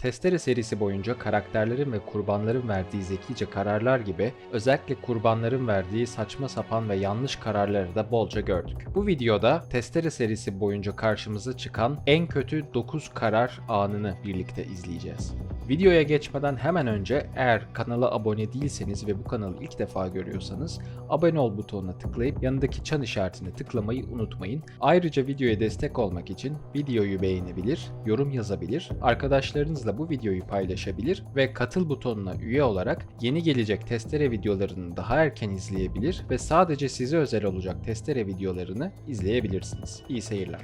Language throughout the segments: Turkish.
Testere serisi boyunca karakterlerin ve kurbanların verdiği zekice kararlar gibi özellikle kurbanların verdiği saçma sapan ve yanlış kararları da bolca gördük. Bu videoda Testere serisi boyunca karşımıza çıkan en kötü 9 karar anını birlikte izleyeceğiz. Videoya geçmeden hemen önce eğer kanala abone değilseniz ve bu kanalı ilk defa görüyorsanız abone ol butonuna tıklayıp yanındaki çan işaretine tıklamayı unutmayın. Ayrıca videoya destek olmak için videoyu beğenebilir, yorum yazabilir, arkadaşlarınızla bu videoyu paylaşabilir ve katıl butonuna üye olarak yeni gelecek testere videolarını daha erken izleyebilir ve sadece size özel olacak testere videolarını izleyebilirsiniz. İyi seyirler.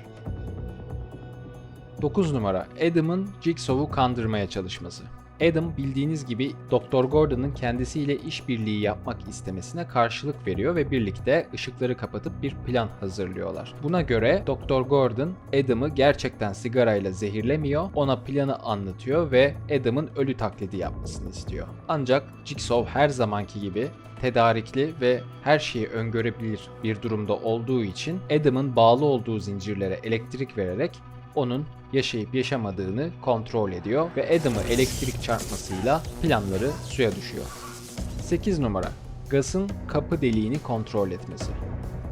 9 numara Adam'ın Jigsaw'u kandırmaya çalışması. Adam bildiğiniz gibi Dr. Gordon'ın kendisiyle işbirliği yapmak istemesine karşılık veriyor ve birlikte ışıkları kapatıp bir plan hazırlıyorlar. Buna göre Dr. Gordon Adam'ı gerçekten sigarayla zehirlemiyor, ona planı anlatıyor ve Adam'ın ölü taklidi yapmasını istiyor. Ancak Jigsaw her zamanki gibi tedarikli ve her şeyi öngörebilir bir durumda olduğu için Adam'ın bağlı olduğu zincirlere elektrik vererek onun yaşayıp yaşamadığını kontrol ediyor ve Adam'ı elektrik çarpmasıyla planları suya düşüyor. 8 numara Gus'ın kapı deliğini kontrol etmesi.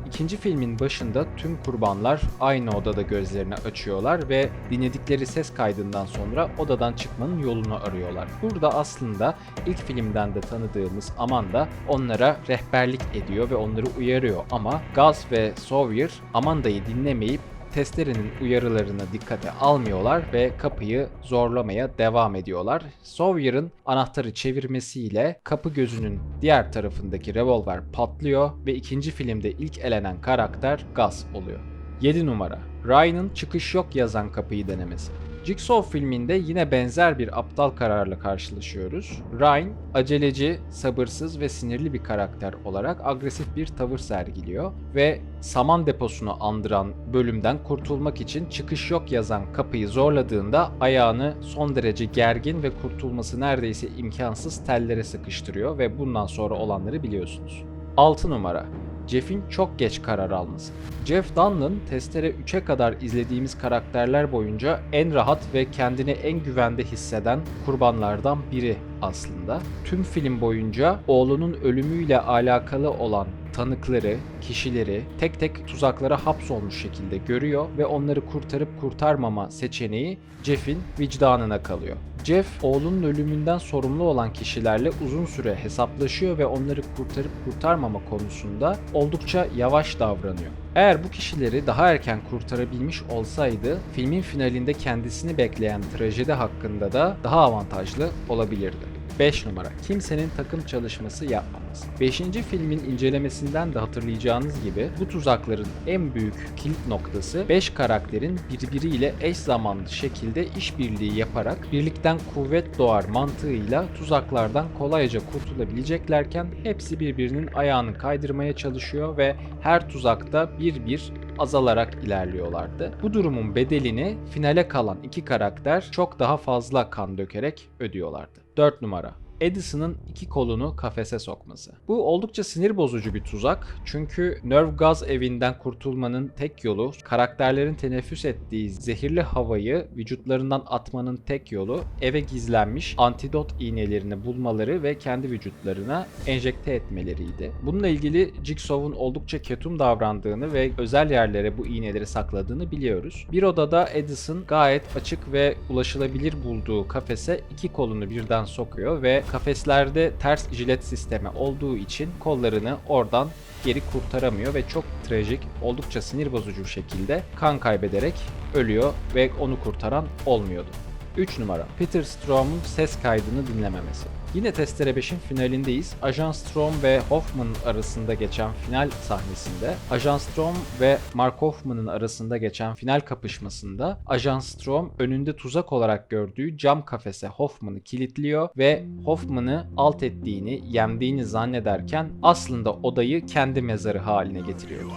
İkinci filmin başında tüm kurbanlar aynı odada gözlerini açıyorlar ve dinledikleri ses kaydından sonra odadan çıkmanın yolunu arıyorlar. Burada aslında ilk filmden de tanıdığımız Amanda onlara rehberlik ediyor ve onları uyarıyor ama Gus ve Sawyer Amanda'yı dinlemeyip testerenin uyarılarını dikkate almıyorlar ve kapıyı zorlamaya devam ediyorlar. Sawyer'ın anahtarı çevirmesiyle kapı gözünün diğer tarafındaki revolver patlıyor ve ikinci filmde ilk elenen karakter Gus oluyor. 7 numara Ryan'ın çıkış yok yazan kapıyı denemesi. Jigsaw filminde yine benzer bir aptal kararla karşılaşıyoruz. Ryan, aceleci, sabırsız ve sinirli bir karakter olarak agresif bir tavır sergiliyor ve saman deposunu andıran bölümden kurtulmak için çıkış yok yazan kapıyı zorladığında ayağını son derece gergin ve kurtulması neredeyse imkansız tellere sıkıştırıyor ve bundan sonra olanları biliyorsunuz. 6 numara Jeff'in çok geç karar alması. Jeff Dunham Testere 3'e kadar izlediğimiz karakterler boyunca en rahat ve kendini en güvende hisseden kurbanlardan biri aslında. Tüm film boyunca oğlunun ölümüyle alakalı olan tanıkları, kişileri tek tek tuzaklara hapsolmuş şekilde görüyor ve onları kurtarıp kurtarmama seçeneği Jeff'in vicdanına kalıyor. Jeff, oğlunun ölümünden sorumlu olan kişilerle uzun süre hesaplaşıyor ve onları kurtarıp kurtarmama konusunda oldukça yavaş davranıyor. Eğer bu kişileri daha erken kurtarabilmiş olsaydı, filmin finalinde kendisini bekleyen trajedi hakkında da daha avantajlı olabilirdi. 5 numara. Kimsenin takım çalışması yapmaması. 5. filmin incelemesinden de hatırlayacağınız gibi bu tuzakların en büyük kilit noktası 5 karakterin birbiriyle eş zamanlı şekilde işbirliği yaparak birlikten kuvvet doğar mantığıyla tuzaklardan kolayca kurtulabileceklerken hepsi birbirinin ayağını kaydırmaya çalışıyor ve her tuzakta bir bir azalarak ilerliyorlardı. Bu durumun bedelini finale kalan iki karakter çok daha fazla kan dökerek ödüyorlardı. 4 numara Edison'ın iki kolunu kafese sokması. Bu oldukça sinir bozucu bir tuzak çünkü Nerve Gaz evinden kurtulmanın tek yolu karakterlerin teneffüs ettiği zehirli havayı vücutlarından atmanın tek yolu eve gizlenmiş antidot iğnelerini bulmaları ve kendi vücutlarına enjekte etmeleriydi. Bununla ilgili Jigsaw'un oldukça ketum davrandığını ve özel yerlere bu iğneleri sakladığını biliyoruz. Bir odada Edison gayet açık ve ulaşılabilir bulduğu kafese iki kolunu birden sokuyor ve kafeslerde ters jilet sistemi olduğu için kollarını oradan geri kurtaramıyor ve çok trajik, oldukça sinir bozucu şekilde kan kaybederek ölüyor ve onu kurtaran olmuyordu. 3 numara Peter Strom'un ses kaydını dinlememesi. Yine Testere 5'in finalindeyiz. Ajan Strom ve Hoffman arasında geçen final sahnesinde, Ajan Strom ve Mark Hoffman'ın arasında geçen final kapışmasında Ajan Strom önünde tuzak olarak gördüğü cam kafese Hoffman'ı kilitliyor ve Hoffman'ı alt ettiğini, yendiğini zannederken aslında odayı kendi mezarı haline getiriyor.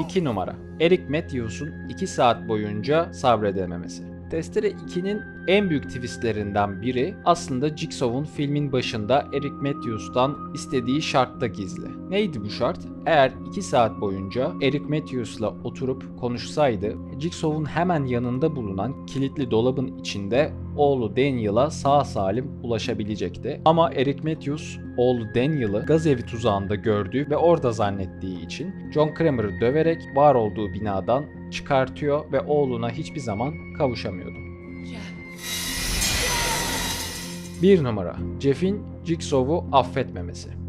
2 numara Eric Matthews'un 2 saat boyunca sabredememesi. Testere 2'nin en büyük twistlerinden biri aslında Jigsaw'un filmin başında Eric Matthews'tan istediği şartta gizli. Neydi bu şart? Eğer 2 saat boyunca Eric Matthews'la oturup konuşsaydı, Jigsaw'un hemen yanında bulunan kilitli dolabın içinde oğlu Daniel'a sağ salim ulaşabilecekti. Ama Eric Matthews oğlu Daniel'ı gaz evi tuzağında gördüğü ve orada zannettiği için John Kramer'ı döverek var olduğu binadan çıkartıyor ve oğluna hiçbir zaman kavuşamıyordu. 1 numara Jeff'in Jigsaw'u affetmemesi.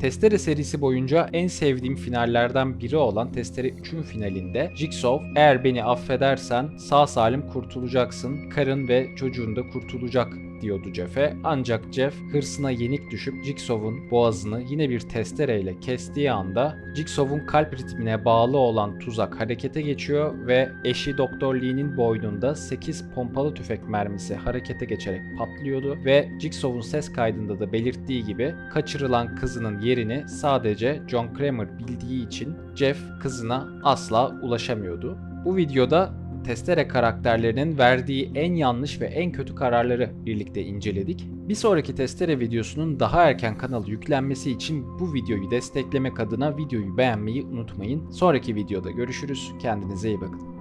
Testere serisi boyunca en sevdiğim finallerden biri olan Testere 3'ün finalinde Jigsaw eğer beni affedersen sağ salim kurtulacaksın, karın ve çocuğun da kurtulacak diyordu Jeff'e. Ancak Jeff hırsına yenik düşüp Jigsaw'un boğazını yine bir testereyle kestiği anda Jigsaw'un kalp ritmine bağlı olan tuzak harekete geçiyor ve eşi Doktor Lee'nin boynunda 8 pompalı tüfek mermisi harekete geçerek patlıyordu ve Jigsaw'un ses kaydında da belirttiği gibi kaçırılan kızının yerini sadece John Kramer bildiği için Jeff kızına asla ulaşamıyordu. Bu videoda Testere karakterlerinin verdiği en yanlış ve en kötü kararları birlikte inceledik. Bir sonraki Testere videosunun daha erken kanala yüklenmesi için bu videoyu desteklemek adına videoyu beğenmeyi unutmayın. Sonraki videoda görüşürüz. Kendinize iyi bakın.